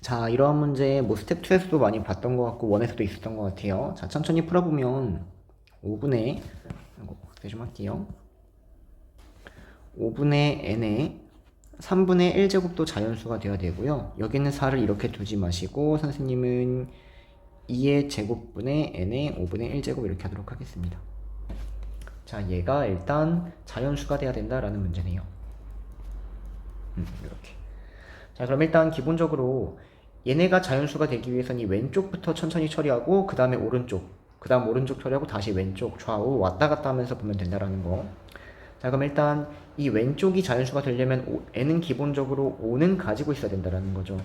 자, 이러한 문제 뭐 스텝 2에서도 많이 봤던 것 같고 원에서도 있었던 것 같아요. 자, 천천히 풀어보면 5분의 이거 확대 좀 할게요. 5분의 n에 3분의 1제곱도 자연수가 되어야 되고요. 여기는 4를 이렇게 두지 마시고 선생님은 2의 제곱분의 n의 5분의 1제곱 이렇게 하도록 하겠습니다. 자, 얘가 일단 자연수가 돼야 된다라는 문제네요. 음, 이렇게. 자, 그럼 일단 기본적으로 얘네가 자연수가 되기 위해서는 이 왼쪽부터 천천히 처리하고 그 다음에 오른쪽, 그 다음 오른쪽 처리하고 다시 왼쪽, 좌우 왔다 갔다 하면서 보면 된다라는 거. 자, 그럼 일단 이 왼쪽이 자연수가 되려면 오- n은 기본적으로 5는 가지고 있어야 된다라는 거죠.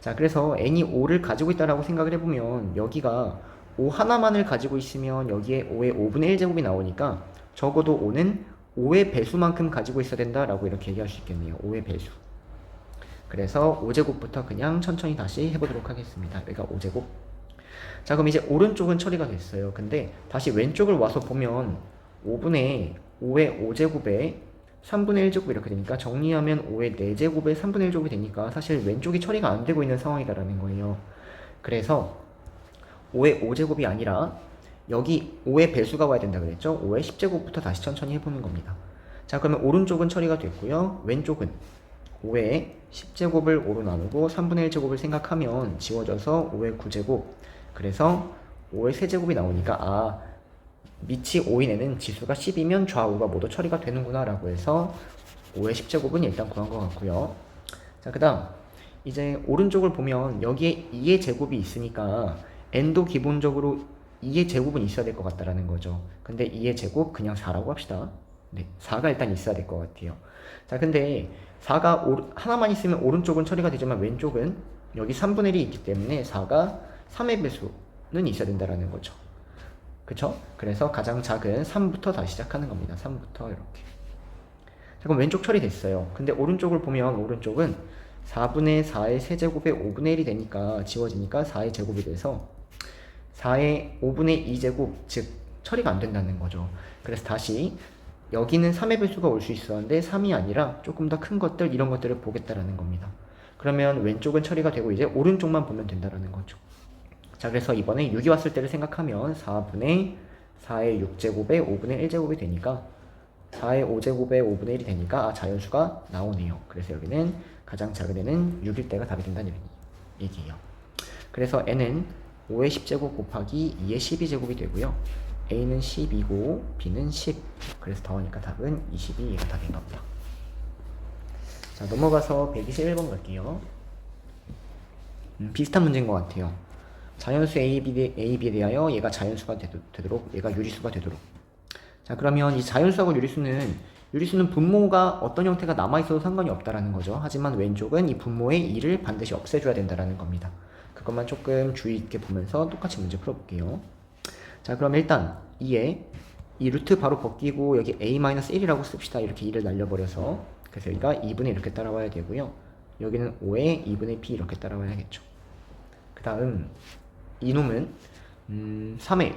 자, 그래서 n이 5를 가지고 있다라고 생각을 해보면 여기가 5 하나만을 가지고 있으면 여기에 5의 5분의 1제곱이 나오니까 적어도 5는 5의 배수만큼 가지고 있어야 된다라고 이렇게 얘기할 수 있겠네요. 5의 배수. 그래서 5제곱부터 그냥 천천히 다시 해보도록 하겠습니다. 여기가 5제곱. 자, 그럼 이제 오른쪽은 처리가 됐어요. 근데 다시 왼쪽을 와서 보면 5분의 5의 5제곱에 3분의 1제곱 이렇게 되니까 정리하면 5의 4제곱에 3분의 1제곱이 되니까 사실 왼쪽이 처리가 안 되고 있는 상황이다라는 거예요. 그래서 5의 5제곱이 아니라 여기 5의 배수가 와야 된다 그랬죠? 5의 10제곱부터 다시 천천히 해보는 겁니다. 자, 그러면 오른쪽은 처리가 됐고요. 왼쪽은 5의 10제곱을 5로 나누고 3분의 1제곱을 생각하면 지워져서 5의 9제곱. 그래서 5의 세제곱이 나오니까 아 밑이 5인 애는 지수가 10이면 좌우가 모두 처리가 되는구나 라고 해서 5의 10제곱은 일단 구한 것 같고요. 자그 다음 이제 오른쪽을 보면 여기에 2의 제곱이 있으니까 n도 기본적으로 2의 제곱은 있어야 될 것 같다라는 거죠. 근데 2의 제곱 그냥 4라고 합시다. 네 4가 일단 있어야 될 것 같아요. 자 근데 4가 오, 하나만 있으면 오른쪽은 처리가 되지만 왼쪽은 여기 3분의 1이 있기 때문에 4가 3의 배수는 있어야 된다라는 거죠. 그쵸? 그래서 가장 작은 3부터 다시 시작하는 겁니다. 3부터 이렇게. 자, 그럼 왼쪽 처리됐어요. 근데 오른쪽을 보면 오른쪽은 4분의 4의 세제곱에 5분의 1이 되니까 지워지니까 4의 제곱이 돼서 4의 5분의 2제곱 즉 처리가 안 된다는 거죠. 그래서 다시 여기는 3의 배수가 올 수 있었는데 3이 아니라 조금 더 큰 것들 이런 것들을 보겠다라는 겁니다. 그러면 왼쪽은 처리가 되고 이제 오른쪽만 보면 된다라는 거죠. 자 그래서 이번에 6이 왔을 때를 생각하면 4분의 4의 6제곱에 5분의 1제곱이 되니까 4의 5제곱에 5분의 1이 되니까 아, 자연수가 나오네요. 그래서 여기는 가장 작은 애는 6일 때가 답이 된다는 얘기예요. 그래서 n은 5의 10제곱 곱하기 2의 12제곱이 되고요. A는 10이고 b는 10. 그래서 더하니까 답은 22가 답인 겁니다. 자 넘어가서 121번 갈게요. 음, 비슷한 문제인 것 같아요. 자연수 A, B, 대- A, B에 대하여 얘가 자연수가 되도, 되도록 얘가 유리수가 되도록 자 그러면 이 자연수하고 유리수는 유리수는 분모가 어떤 형태가 남아있어도 상관이 없다라는 거죠. 하지만 왼쪽은 이 분모의 2를 반드시 없애줘야 된다라는 겁니다. 그것만 조금 주의 있게 보면서 똑같이 문제 풀어볼게요. 자 그럼 일단 2에 이 루트 바로 벗기고 여기 a-1이라고 씁시다. 이렇게 2를 날려버려서 그래서 여기가 2분의 이렇게 따라와야 되고요. 여기는 5에 2분의 p 이렇게 따라와야겠죠. 그 다음 이놈은 음, 3에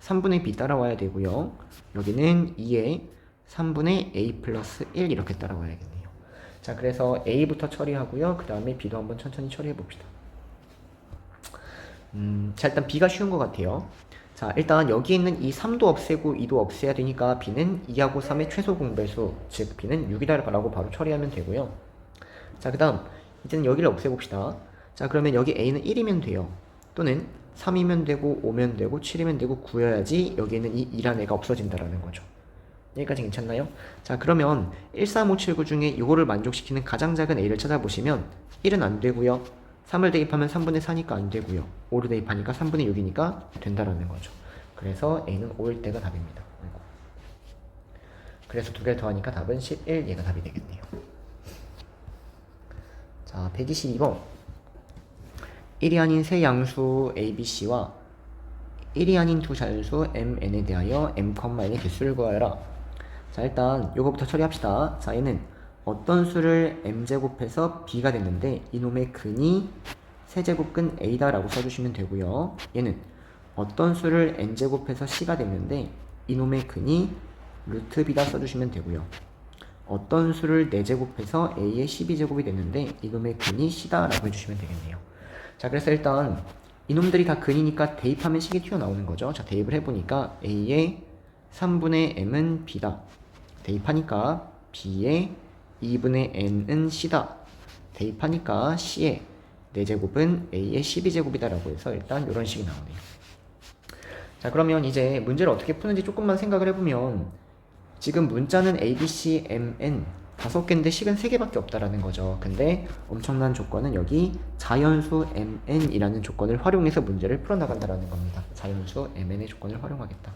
3분의 b 따라와야 되고요. 여기는 2에 3분의 a 플러스 1 이렇게 따라와야겠네요. 자 그래서 a부터 처리하고요. 그 다음에 b도 한번 천천히 처리해 봅시다. 음, 자 일단 b가 쉬운 것 같아요. 자 일단 여기 있는 이 3도 없애고 2도 없애야 되니까 b는 2하고 3의 최소 공배수 즉 b는 6이다라고 바로 처리하면 되고요. 자 그 다음 이제는 여기를 없애봅시다. 자 그러면 여기 a는 1이면 돼요. 또는 3이면 되고 5면 되고 7이면 되고 9여야지 여기 있는 이 2란 애가 없어진다라는 거죠. 여기까지 괜찮나요? 자 그러면 13579 중에 이거를 만족시키는 가장 작은 a를 찾아보시면 1은 안 되고요. 3을 대입하면 3분의 4니까 안 되고요. 5를 대입하니까 3분의 6이니까 된다라는 거죠. 그래서 a는 5일 때가 답입니다. 그래서 두 개를 더하니까 답은 11 얘가 답이 되겠네요. 자 122번 1이 아닌 세 양수 a, b, c와 1이 아닌 두 자연수 m, n에 대하여 m, n의 개수를 구하여라. 자 일단 요거부터 처리합시다. 자 얘는 어떤 수를 m제곱해서 b가 됐는데 이놈의 근이 세제곱근 a다라고 써주시면 되고요. 얘는 어떤 수를 n제곱해서 c가 됐는데 이놈의 근이 루트 b다 써주시면 되고요. 어떤 수를 4제곱해서 a의 12제곱이 됐는데 이놈의 근이 c다라고 해주시면 되겠네요. 자 그래서 일단 이놈들이 다 근이니까 대입하면 식이 튀어나오는 거죠. 자 대입을 해보니까 a의 3분의 m은 b다. 대입하니까 b의 2분의 n은 c다. 대입하니까 c의 4제곱은 a의 12제곱이다라고 해서 일단 이런 식이 나오네요. 자 그러면 이제 문제를 어떻게 푸는지 조금만 생각을 해보면 지금 문자는 a, b, c, m, n 다섯 개인데 식은 세 개밖에 없다라는 거죠. 근데 엄청난 조건은 여기 자연수 mn이라는 조건을 활용해서 문제를 풀어나간다라는 겁니다. 자연수 mn의 조건을 활용하겠다.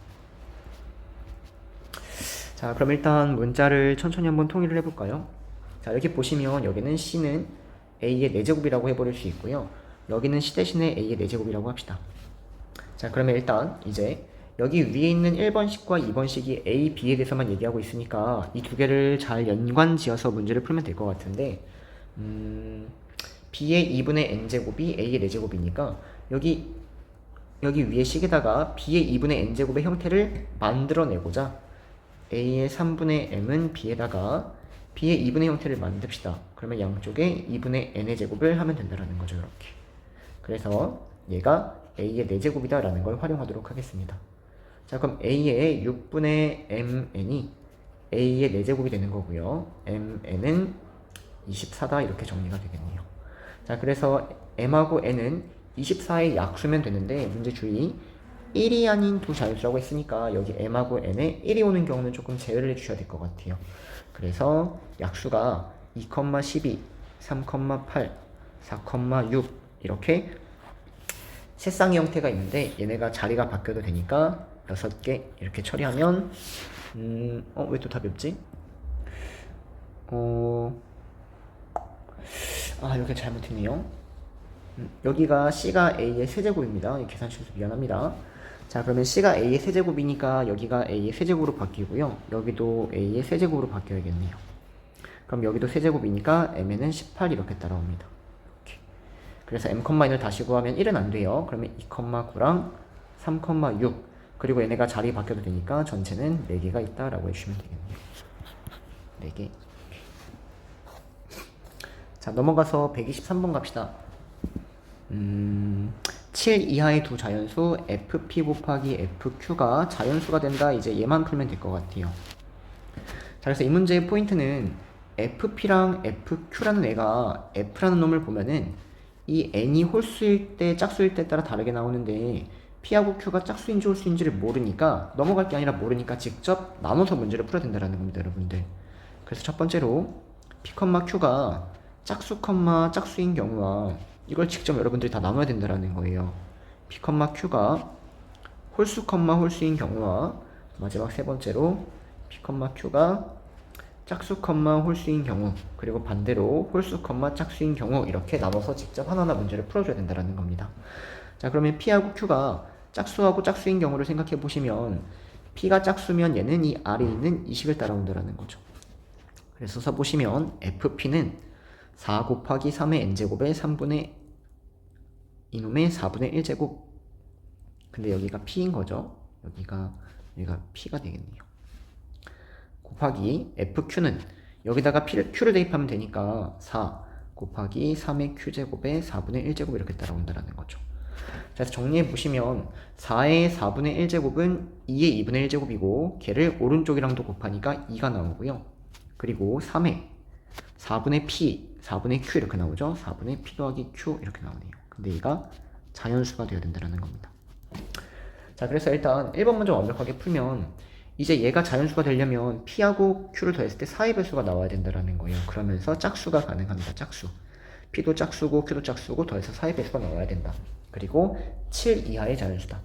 자 그럼 일단 문자를 천천히 한번 통일을 해볼까요? 자 여기 보시면 여기는 c는 a의 4제곱이라고 해버릴 수 있고요. 여기는 c 대신에 a의 4제곱이라고 합시다. 자 그러면 일단 이제 여기 위에 있는 1번식과 2번식이 A, B에 대해서만 얘기하고 있으니까 이 두 개를 잘 연관 지어서 문제를 풀면 될 것 같은데 음, B의 2분의 n제곱이 A의 4제곱이니까 여기 여기 위에 식에다가 B의 2분의 n제곱의 형태를 만들어내고자 A의 3분의 m은 B에다가 B의 2분의 형태를 만듭시다. 그러면 양쪽에 2분의 n의 제곱을 하면 된다는 거죠. 이렇게. 그래서 얘가 A의 4제곱이다 라는 걸 활용하도록 하겠습니다. 자 그럼 A의 6분의 mn이 A의 4제곱이 되는 거고요. mn은 24다 이렇게 정리가 되겠네요. 자 그래서 m하고 n은 24의 약수면 되는데 문제 주의 1이 아닌 두 자연수라고 했으니까 여기 m하고 n에 1이 오는 경우는 조금 제외를 해주셔야 될 것 같아요. 그래서 약수가 2,12, 3,8, 4,6 이렇게 세 쌍의 형태가 있는데 얘네가 자리가 바뀌어도 되니까 여섯 개 이렇게 처리하면 음, 어, 왜 또 답이 없지? 어, 아, 여기 잘못했네요. 음, 여기가 C가 A의 세제곱입니다. 계산 실수 미안합니다. 자, 그러면 C가 A의 세제곱이니까 여기가 A의 세제곱으로 바뀌고요. 여기도 A의 세제곱으로 바뀌어야겠네요. 그럼 여기도 세제곱이니까 M에는 18 이렇게 따라옵니다. 이렇게. 그래서 M, 를 다시 구하면 1은 안 돼요. 그러면 2,9랑 3,6 그리고 얘네가 자리 바뀌어도 되니까 전체는 4개가 있다라고 해주시면 되겠네요. 4개. 자, 넘어가서 123번 갑시다. 음, 7 이하의 두 자연수 fp 곱하기 fq가 자연수가 된다. 이제 얘만 풀면 될 것 같아요. 자, 그래서 이 문제의 포인트는 fp랑 fq라는 애가 f라는 놈을 보면은 이 n이 홀수일 때 짝수일 때 따라 다르게 나오는데 P하고 Q가 짝수인지 홀수인지를 모르니까 넘어갈 게 아니라 모르니까 직접 나눠서 문제를 풀어야 된다는 겁니다 여러분들 그래서 첫 번째로 P, Q가 짝수, 짝수인 경우와 이걸 직접 여러분들이 다 나눠야 된다는 거예요 P, Q가 홀수, 홀수인 경우와 마지막 세 번째로 P, Q가 짝수, 홀수인 경우 그리고 반대로 홀수, 짝수인 경우 이렇게 나눠서 직접 하나하나 문제를 풀어줘야 된다는 겁니다 자 그러면 P하고 Q가 짝수하고 짝수인 경우를 생각해 보시면 P가 짝수면 얘는 이 아래 있는 이식을 따라온다는 거죠. 그래서 써보시면 FP는 4 곱하기 3의 n제곱의 3분의 이놈의 4분의 1제곱 근데 여기가 P인 거죠. 여기가 여기가 P가 되겠네요. 곱하기 FQ는 여기다가 P를, Q를 대입하면 되니까 4 곱하기 3의 Q제곱의 4분의 1제곱 이렇게 따라온다는 거죠. 그래서 정리해 보시면 4의 4분의 1제곱은 2의 2분의 1제곱이고 걔를 오른쪽이랑도 곱하니까 2가 나오고요. 그리고 3의 4분의 p, 4분의 q 이렇게 나오죠. 4분의 p 더하기 q 이렇게 나오네요. 근데 얘가 자연수가 되어야 된다는 겁니다. 자, 그래서 일단 1번 먼저 완벽하게 풀면 이제 얘가 자연수가 되려면 p하고 q를 더했을 때 4의 배수가 나와야 된다는 거예요. 그러면서 짝수가 가능합니다. 짝수. p도 짝수고 q도 짝수고 더해서 4의 배수가 나와야 된다. 그리고 7 이하의 자연수다.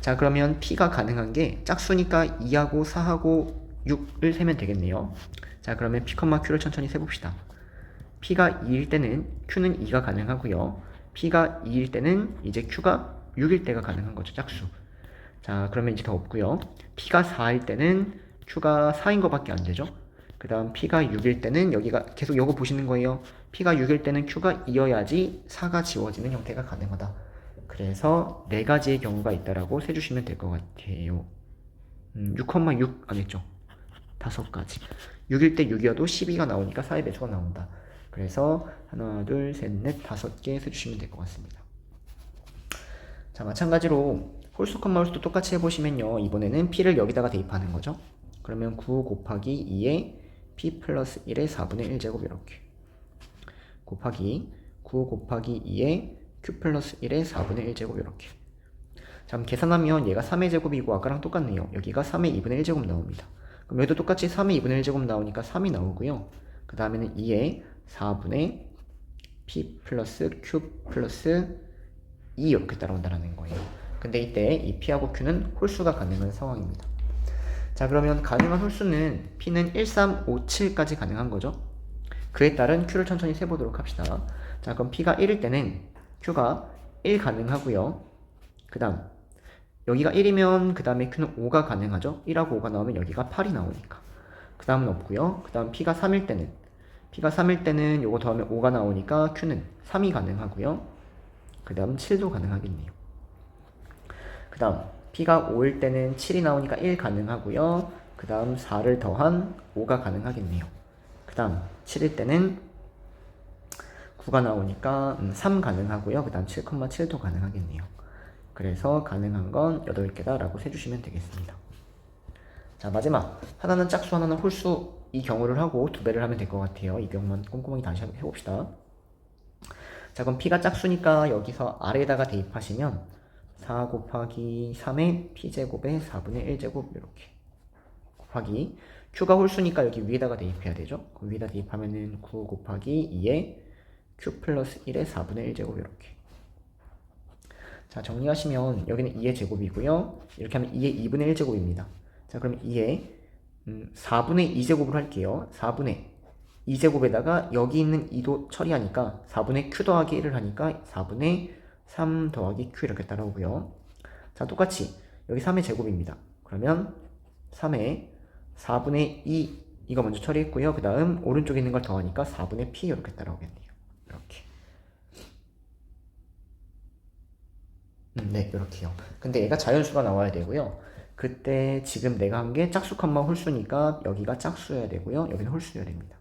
자 그러면 p가 가능한 게 짝수니까 2하고 4하고 6을 세면 되겠네요. 자 그러면 p, q를 천천히 세봅시다. P가 2일 때는 q는 2가 가능하고요. p가 2일 때는 이제 q가 6일 때가 가능한 거죠. 짝수. 자 그러면 이제 더 없고요. p가 4일 때는 q가 4인 것밖에 안 되죠. 그 다음 P가 6일 때는 여기가 계속 요거 보시는 거예요. P가 6일 때는 Q가 이어야지 4가 지워지는 형태가 가능하다. 그래서 네 가지의 경우가 있다라고 세주시면 될 것 같아요. 음, 6,6 아니죠? 다섯 가지 6일 때 6이어도 12가 나오니까 4의 배수가 나온다 그래서 하나 둘 셋 넷 다섯 개 써주시면 될 것 같습니다. 자 마찬가지로 홀수 홀수도 똑같이 해보시면요. 이번에는 p를 여기다가 대입하는 거죠. 그러면 9 곱하기 2에 p 플러스 1의 4분의 1제곱 이렇게. 곱하기 9 곱하기 2에 q 플러스 1의 4분의 1제곱 이렇게. 자 계산하면 얘가 3의 제곱이고 아까랑 똑같네요. 여기가 3의 2분의 1제곱 나옵니다. 그럼 여기도 똑같이 3의 2분의 1제곱 나오니까 3이 나오고요. 그 다음에는 2에 4분의 p 플러스 q 플러스 2 이렇게 따라온다는 거예요. 근데 이때 이 p하고 q는 홀수가 가능한 상황입니다. 자 그러면 가능한 홀수는 p는 1, 3, 5, 7까지 가능한 거죠? 그에 따른 q를 천천히 세보도록 합시다. 자 그럼 p가 1일 때는 q가 1 가능하고요. 그 다음 여기가 1이면 그 다음에 q는 5가 가능하죠? 1하고 5가 나오면 여기가 8이 나오니까. 그 다음은 없고요. 그 다음 p가 3일 때는 p가 3일 때는 요거 더하면 5가 나오니까 q는 3이 가능하고요. 그 다음 7도 가능하겠네요. 그 다음 p가 5일 때는 7이 나오니까 1 가능하고요. 그 다음 4를 더한 5가 가능하겠네요. 그 다음 7일 때는 9가 나오니까 음, 3 가능하고요. 그 다음 7,7도 가능하겠네요. 그래서 가능한 건 8개다 라고 세주시면 되겠습니다. 자 마지막. 하나는 짝수 하나는 홀수 이 경우를 하고 두 배를 하면 될 것 같아요. 이 경우만 꼼꼼하게 다시 한번 해봅시다. 자 그럼 p가 짝수니까 여기서 아래에다가 대입하시면 4 곱하기 3의 p제곱의 4분의 1제곱 이렇게 곱하기 q가 홀수니까 여기 위에다가 대입해야 되죠? 위에다 대입하면은 9 곱하기 2의 q 플러스 1의 4분의 1제곱 이렇게. 자 정리하시면 여기는 2의 제곱이고요. 이렇게 하면 2의 2분의 1제곱입니다. 자 그럼 2의 음, 4분의 2제곱을 할게요. 4분의 2제곱에다가 여기 있는 2도 처리하니까 4분의 q 더하기 1을 하니까 4분의 3 더하기 q 이렇게 따라오고요. 자 똑같이 여기 3의 제곱입니다. 그러면 3의 4분의 2 이거 먼저 처리했고요. 그 다음 오른쪽에 있는 걸 더하니까 4분의 p 이렇게 따라오겠네요. 이렇게. 음, 네 이렇게요. 근데 얘가 자연수가 나와야 되고요 그때 지금 내가 한 게 짝수 컴마 홀수니까 여기가 짝수여야 되고요. 여기는 홀수여야 됩니다.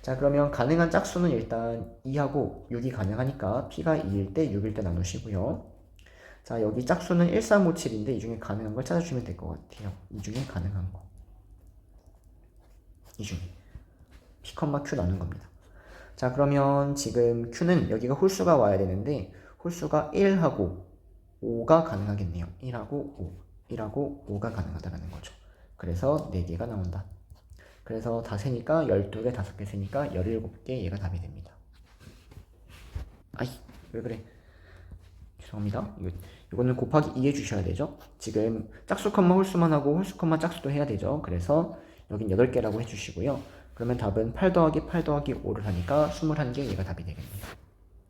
자 그러면 가능한 짝수는 일단 2하고 6이 가능하니까 p가 2일 때 6일 때 나누시고요. 자 여기 짝수는 1, 3, 5, 7인데 이 중에 가능한 걸 찾아주면 될 것 같아요. 이 중에 가능한 거 이 중에. p, q 나눈 겁니다. 자 그러면 지금 q는 여기가 홀수가 와야 되는데 홀수가 1하고 5가 가능하겠네요. 1하고 5 1하고 5가 가능하다는 거죠 그래서 4개가 나온다 그래서 다 세니까 12개, 5개 세니까 17개 얘가 답이 됩니다. 아이, 왜 그래? 죄송합니다. 이거, 이거는 곱하기 2 해주셔야 되죠? 지금 짝수 컴마 홀수만 하고 홀수 컴마 짝수도 해야 되죠? 그래서 여긴 8개라고 해주시고요. 그러면 답은 8 더하기 8 더하기 5를 하니까 21개 얘가 답이 되겠네요.